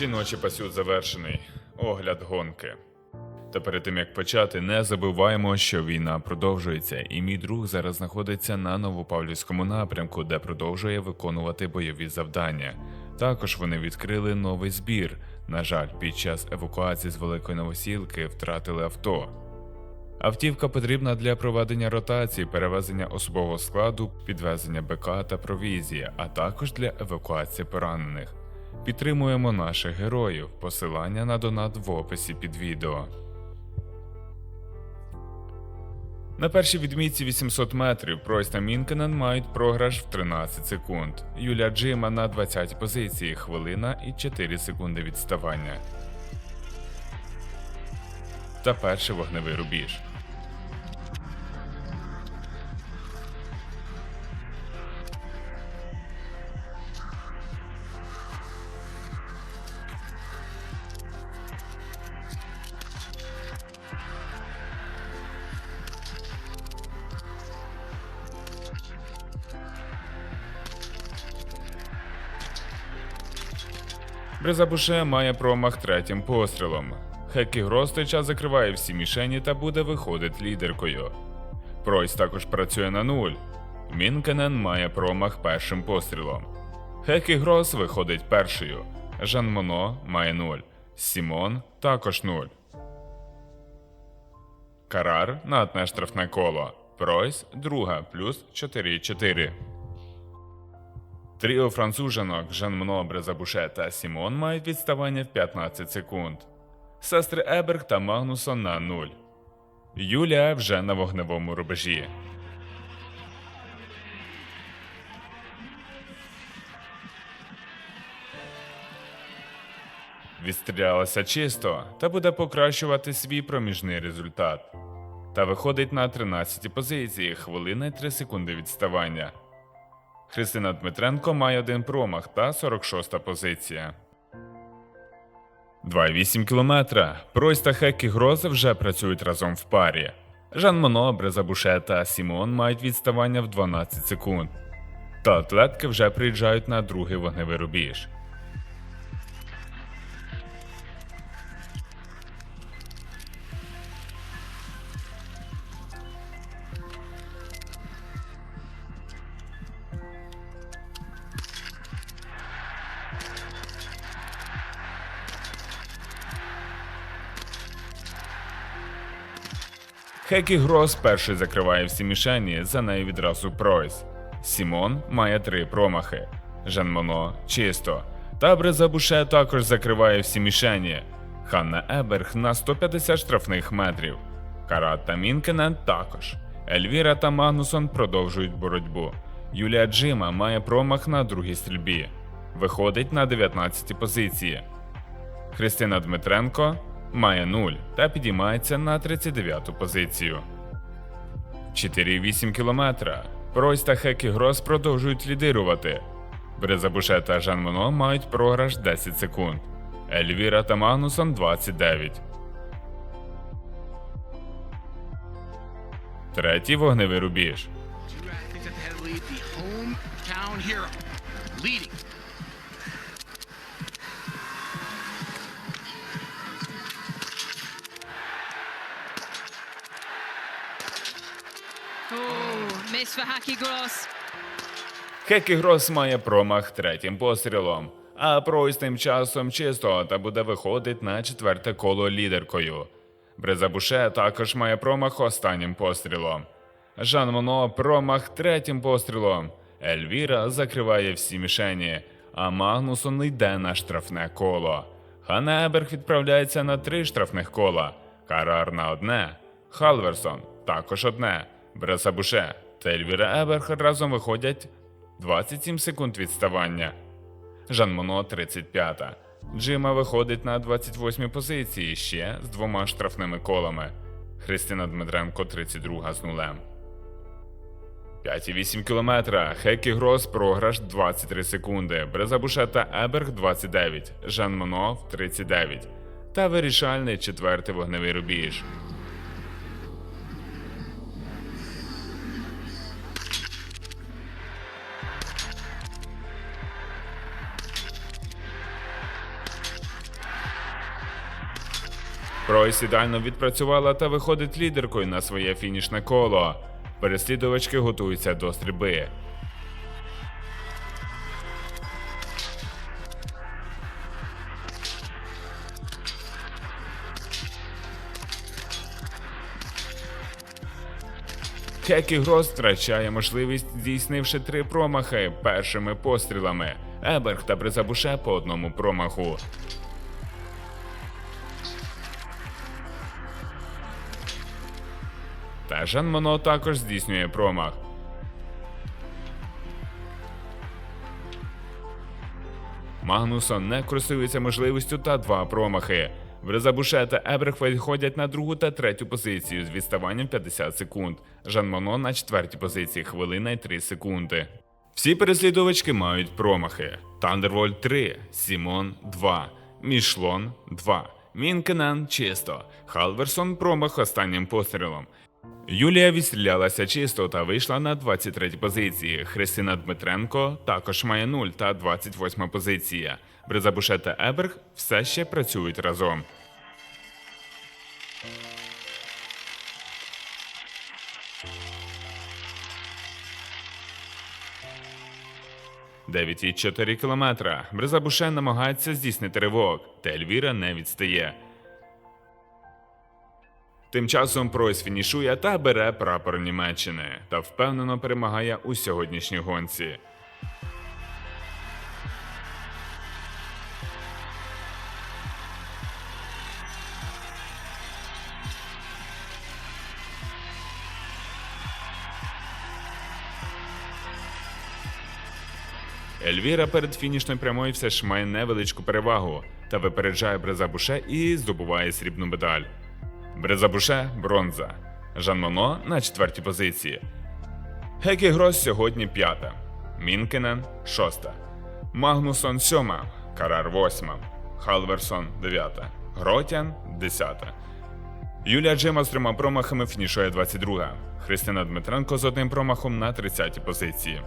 Жіночий пасют завершений. Огляд гонки. Та перед тим як почати, не забуваємо, що війна продовжується, і мій друг зараз знаходиться на Новопавлівському напрямку, де продовжує виконувати бойові завдання. Також вони відкрили новий збір. На жаль, під час евакуації з Великої Новосілки втратили авто. Автівка потрібна для проведення ротації, перевезення особового складу, підвезення БК та провізії, а також для евакуації поранених. Підтримуємо наших героїв. Посилання на донат в описі під відео. На першій відмітці 800 метрів Пройс та Мінкенен мають програш в 13 секунд. Юля Джима на 20 позиції, хвилина і 4 секунди відставання. Та перший вогневий рубіж. Брезабуше має промах третім пострілом. Хекі Грос той час закриває всі мішені та буде виходити лідеркою. Пройс також працює на нуль. Мінкенен має промах першим пострілом. Хекі Грос виходить першою. Жан Моно має нуль. Сімон також нуль. Карар на одне штрафне коло. Пройс друга плюс 4-4. Тріо францужанок Жан Моно, Брезабуше та Сімон мають відставання в 15 секунд. Сестри Еберг та Магнусон на 0. Юлія вже на вогневому рубежі. Відстрілялася чисто та буде покращувати свій проміжний результат. Та виходить на 13 позиції, хвилина і 3 секунди відставання. Христина Дмитренко має один промах та 46-та позиція. 2,8 кілометра. Пройс та Хекі Грози вже працюють разом в парі. Жан Моно, Брезабуше та Сімон мають відставання в 12 секунд. Та атлетки вже приїжджають на другий вогневий рубіж. Хекі Грос перший закриває всі мішені, за нею відразу Пройс. Сімон має три промахи. Жан Моно чисто. Та Брезабуше також закриває всі мішені. Ханна Еберг на 150 штрафних метрів. Карат та Мінкенен також. Ельвіра та Магнусон продовжують боротьбу. Юлія Джима має промах на другій стрільбі. Виходить на 19 позиції. Христина Дмитренко має 0 та підіймається на 39-ту позицію. 4,8 кілометра. Пройс та Хекі Грос продовжують лідирувати. Брезабуше та Жан Моно мають програш 10 секунд. Ельвіра та Магнусон 29. Третій вогневий рубіж. Oh, miss for Hacky Грос має промах третім пострілом, а Пройс тим часом чисто та буде виходить на четверте коло лідеркою. Брезабуше також має промах останнім пострілом. Жан Моно промах третім пострілом. Ельвіра закриває всі мішені, а Магнусон йде на штрафне коло. Ханна Еберг відправляється на три штрафних кола. Карар на одне. Халверсон також одне. Брезабуше та Ельвіра Еберг разом виходять 27 секунд відставання. Жан Моно 35. Джима виходить на 28 позиції ще з двома штрафними колами. Христина Дмитренко 32 з нулем. 5,8 кілометра. Хекі Грос програш 23 секунди. Брезабуше та Еберг 29. Жан Моно 39. Та вирішальний четвертий вогневий рубіж. Пройс ідеально відпрацювала та виходить лідеркою на своє фінішне коло. Переслідувачки готуються до стрільби. Кекі Грос втрачає можливість, здійснивши три промахи першими пострілами. Еберг та Бризабуше по одному промаху. Жан Моно також здійснює промах. Магнусон не користується можливістю та два промахи. Брезабуше та Еберг виходять на другу та третю позицію з відставанням 50 секунд. Жан Моно на четвертій позиції хвилина й 3 секунди. Всі переслідувачки мають промахи: Тандервольд 3, Сімон 2, Мішлон 2, Мінкенен чисто, Халверсон промах останнім пострілом. Юлія відстрілялася чисто та вийшла на 23 позиції. Христина Дмитренко також має 0 та 28 позиція. Бризабуше та Еберг все ще працюють разом. Дев'ять і 4 кілометра. Бризабуше намагається здійснити ривок, та Ельвіра не відстає. Тим часом Пройс фінішує та бере прапор Німеччини та впевнено перемагає у сьогоднішній гонці. Ельвіра перед фінішною прямою все ж має невеличку перевагу та випереджає Брезабуше і здобуває срібну медаль. Брезабуше бронза. Жан Моно на четвертій позиції. Гекі Грос сьогодні п'ята. Мінкенен шоста. Магнусон сьома. Карар восьма. Халверсон дев'ята. Гротян десята. Юлія Джима з трьома промахами фінішує 22. Христина Дмитренко з одним промахом на 30-й позиції.